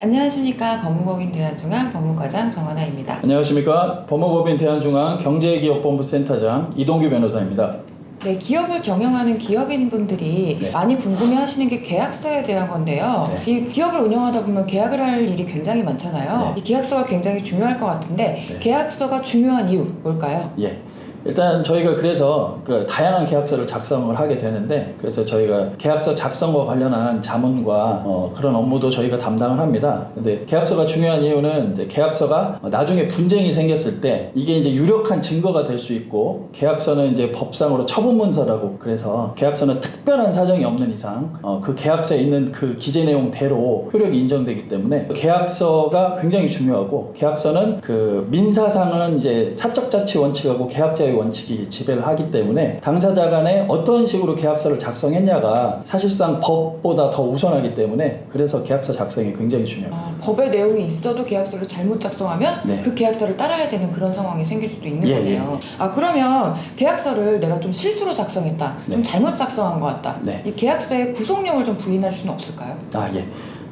안녕하십니까 법무법인 대한중앙 법무과장 정원아입니다. 안녕하십니까 법무법인 대한중앙 경제기업본부 센터장 이동규 변호사입니다. 네, 기업을 경영하는 기업인분들이 네. 많이 궁금해하시는 게 계약서에 대한 건데요. 네. 이 기업을 운영하다 보면 계약을 할 일이 굉장히 많잖아요. 네. 이 계약서가 굉장히 중요할 것 같은데 네. 계약서가 중요한 이유 뭘까요? 예. 일단 저희가 그래서 그 다양한 계약서를 작성을 하게 되는데 그래서 저희가 계약서 작성과 관련한 자문과 어, 그런 업무도 저희가 담당을 합니다. 근데 계약서가 중요한 이유는 이제 계약서가 나중에 분쟁이 생겼을 때 이게 이제 유력한 증거가 될 수 있고 계약서는 이제 법상으로 처분 문서라고 그래서 계약서는 특별한 사정이 없는 이상 어, 그 계약서에 있는 그 기재 내용대로 효력이 인정되기 때문에 계약서가 굉장히 중요하고 계약서는 그 민사상은 이제 사적 자치 원칙하고 계약자의 원칙이 지배를 하기 때문에 당사자 간에 어떤 식으로 계약서를 작성했냐가 사실상 법보다 더 우선하기 때문에 그래서 계약서 작성이 굉장히 중요합니다. 아, 법의 내용이 있어도 계약서를 잘못 작성하면 네. 그 계약서를 따라야 되는 그런 상황이 생길 수도 있는 예, 거네요. 아 그러면 계약서를 내가 좀 실수로 작성했다, 좀 네. 잘못 작성한 것 같다. 네. 이 계약서의 구속력을 좀 부인할 수는 없을까요? 아, 예.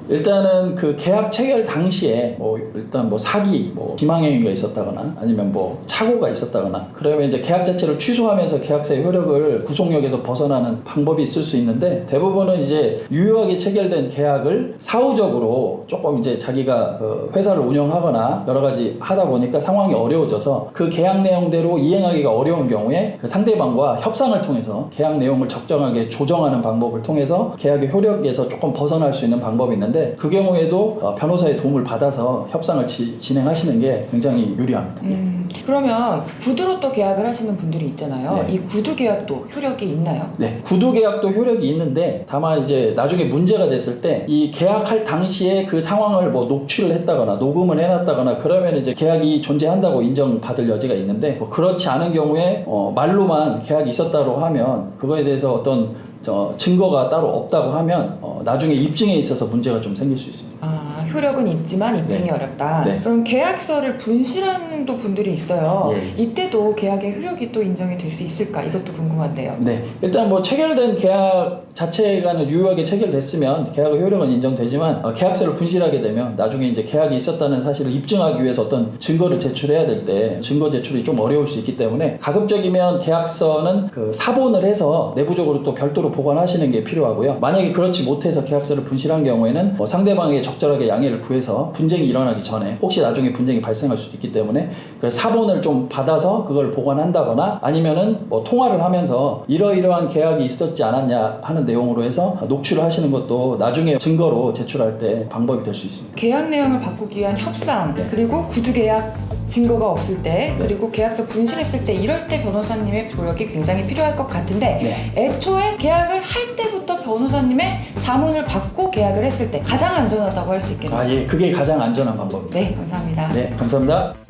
일단은 그 계약 체결 당시에 뭐 일단 뭐 사기, 뭐 기망행위가 있었다거나 아니면 뭐 착오가 있었다거나 그러면 이제 계약 자체를 취소하면서 계약서의 효력을 구속력에서 벗어나는 방법이 있을 수 있는데 대부분은 이제 유효하게 체결된 계약을 사후적으로 조금 이제 자기가 그 회사를 운영하거나 여러 가지 하다 보니까 상황이 어려워져서 그 계약 내용대로 이행하기가 어려운 경우에 그 상대방과 협상을 통해서 계약 내용을 적정하게 조정하는 방법을 통해서 계약의 효력에서 조금 벗어날 수 있는 방법이 있는데 그 경우에도 어, 변호사의 도움을 받아서 협상을 지- 진행하시는 게 굉장히 유리합니다. 예. 음, 그러면 구두로 또 계약을 하시는 분들이 있잖아요. 네. 이 구두 계약도 효력이 있나요? 네, 구두 계약도 효력이 있는데 다만 이제 나중에 문제가 됐을 때 이 계약할 당시에 그 상황을 뭐 녹취를 했다거나 녹음을 해놨다거나 그러면 이제 계약이 존재한다고 인정받을 여지가 있는데 뭐 그렇지 않은 경우에 어, 말로만 계약이 있었다고 하면 그거에 대해서 어떤 저 증거가 따로 없다고 하면 어, 나중에 입증에 있어서 문제가 좀 생길 수 있습니다. 아, 효력은 있지만 입증이 네. 어렵다. 네. 그럼 계약서를 분실하는 또 분들이 있어요. 예. 이때도 계약의 효력이 또 인정이 될 수 있을까? 이것도 궁금한데요. 네, 일단 뭐 체결된 계약 자체가 유효하게 체결됐으면 계약의 효력은 인정되지만 어, 계약서를 분실하게 되면 나중에 이제 계약이 있었다는 사실을 입증하기 위해서 어떤 증거를 제출해야 될 때 증거 제출이 좀 어려울 수 있기 때문에 가급적이면 계약서는 그 사본을 해서 내부적으로 또 별도로 보관하시는 게 필요하고요. 만약에 그렇지 못해서 계약서를 분실한 경우에는 뭐 상대방에게 적절하게 양해를 구해서 분쟁이 일어나기 전에 혹시 나중에 분쟁이 발생할 수도 있기 때문에 그 사본을 좀 받아서 그걸 보관한다거나 아니면은 뭐 통화를 하면서 이러이러한 계약이 있었지 않았냐 하는 내용으로 해서 녹취를 하시는 것도 나중에 증거로 제출할 때 방법이 될 수 있습니다. 계약 내용을 바꾸기 위한 협상, 네. 그리고 구두 계약 증거가 없을 때, 네. 그리고 계약서 분실했을 때 이럴 때 변호사님의 조력이 굉장히 필요할 것 같은데 네. 애초에 계약을 할 때부터 변호사님의 자문을 받고 계약을 했을 때 가장 안전하다고 할 수 있겠네요. 아, 예. 그게 가장 안전한 방법입니다. 네, 감사합니다. 네, 감사합니다.